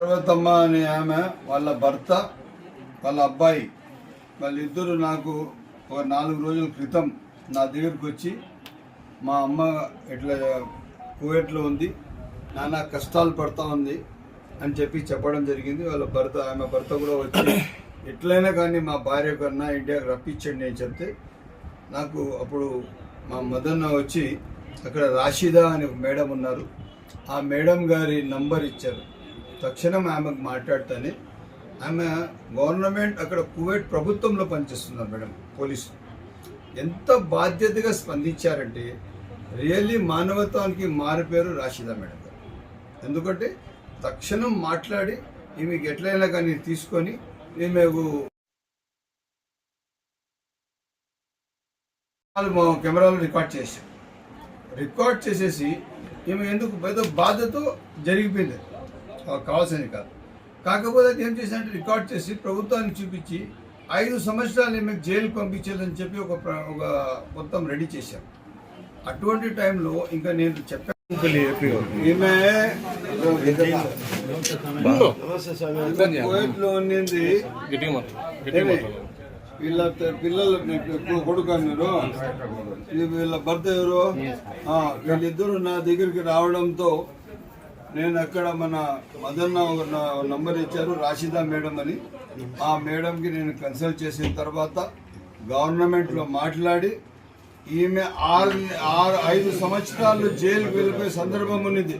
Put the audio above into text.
పర్వతమ్మ అనే ఆమె వాళ్ళ భర్త వాళ్ళ అబ్బాయి. వాళ్ళిద్దరూ నాకు ఒక నాలుగు రోజుల క్రితం నా దగ్గరికి వచ్చి మా అమ్మ ఇట్లా కువైట్లో ఉంది నానా కష్టాలు పడతా ఉంది అని చెప్పి చెప్పడం జరిగింది. వాళ్ళ భర్త ఆమె భర్త కూడా వచ్చి ఎట్లయినా కానీ మా భార్య కన్నా ఇండియాకి రప్పించండి అని చెప్తే నాకు అప్పుడు మా మదన్న వచ్చి అక్కడ రాషిదా అని ఒక మేడం ఉన్నారు. ఆ మేడం గారి నంబర్ ఇచ్చారు. తక్షణం ఆమెకు మాట్లాడితేనే. ఆమె గవర్నమెంట్ అక్కడ కువైట్ ప్రభుత్వంలో పనిచేస్తున్నారు మేడం పోలీసు. ఎంత బాధ్యతగా స్పందించారంటే రియల్లీ మానవత్వానికి మారిపేరు రాషిదా మేడం. ఎందుకంటే తక్షణం మాట్లాడి ఈమెకి ఎట్లయినా కానీ తీసుకొని ఈమెకు కెమెరాలు మా రికార్డ్ చేశాం రికార్డ్ చేసేసి ఈమె ఎందుకు పెద్ద బాధతో జరిగిపోయింది. కావాల్సింది కాదు. కాకపోతే అది ఏం చేశారంటే రికార్డ్ చేసి ప్రభుత్వానికి చూపించి ఐదు సంవత్సరాలు ఈమె జైలు పంపించేదని చెప్పి ఒక ఒక మొత్తం రెడీ చేశాం అటువంటి టైంలో ఇంకా నేను చెప్పాను ఈమె ఉన్నింది? వీళ్ళ పిల్లలు కొడుకు మీరు ఇది వీళ్ళ భర్త ఎవరు? ఆ, వీళ్ళిద్దరూ నా దగ్గరికి రావడంతో నేను అక్కడ మన మదన్న ఒక నంబర్ ఇచ్చారు రాషిదా మేడం అని ఆ మేడంకి నేను కన్సల్ట్ చేసిన తర్వాత గవర్నమెంట్లో మాట్లాడి ఈమె ఆరు ఆరు ఐదు సంవత్సరాలు జైలుకి వెళ్ళిపోయే సందర్భం ఉన్నది.